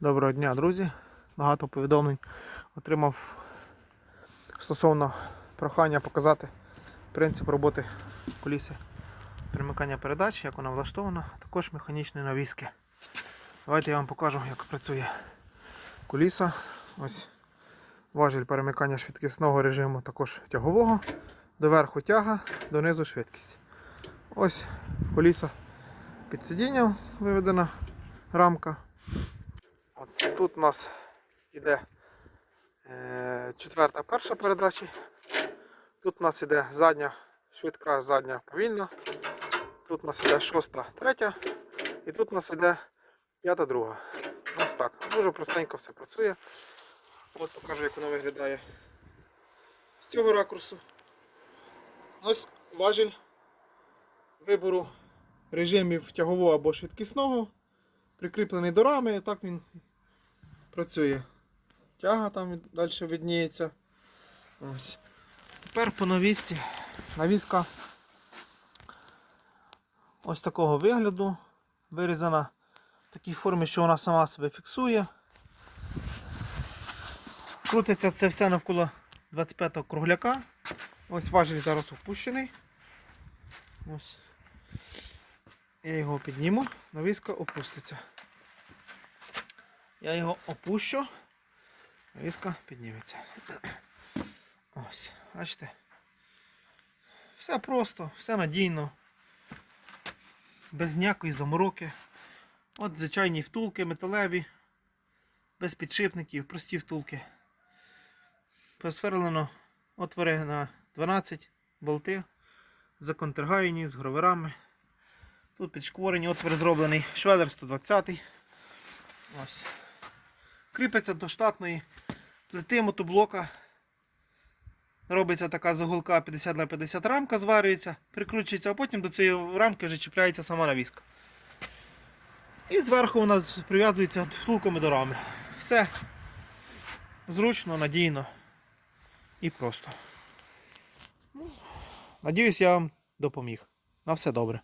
Доброго дня, друзі. Багато повідомлень отримав стосовно прохання показати принцип роботи куліси перемикання передач, як вона влаштована, також механічної навіски. Давайте я вам покажу, як працює куліса. Ось важіль перемикання швидкісного режиму, також тягового. Доверху тяга, донизу швидкість. Ось куліса під сидінням виведена рамка. Тут у нас йде е, четверта перша передача. Тут у нас йде задня швидка, задня повільна. Тут у нас йде шоста третя. І тут у нас йде п'ята друга. Ось так. Дуже простенько все працює. От покажу, як воно виглядає з цього ракурсу. Ось важіль вибору режимів тягового або швидкісного. Прикріплений до рами, так він працює. Тяга там далі видніється. Ось. Тепер по навісці. Навіска ось такого вигляду. Вирізана в такій формі, що вона сама себе фіксує. Крутиться це все навколо 25-го кругляка. Ось важіль зараз опущений. Ось. Я його підніму, навіска опуститься. Я його опущу, навіска підніметься. Ось, бачите? Все просто, все надійно. Без ніякої замороки. От звичайні втулки металеві, без підшипників, прості втулки. Просверлено отвори на 12 болти, законтргаєні з гроверами. Тут підшкворені отвір зроблений, швелер 120. Ось. Кріпиться до штатної плити мотоблока. Робиться така загулка 50 на 50 рамка, зварюється, прикручується, а потім до цієї рамки вже чіпляється сама навіска. І зверху вона прив'язується втулками до рами. Все зручно, надійно і просто. Ну, Надіюсь, я вам допоміг. На все добре.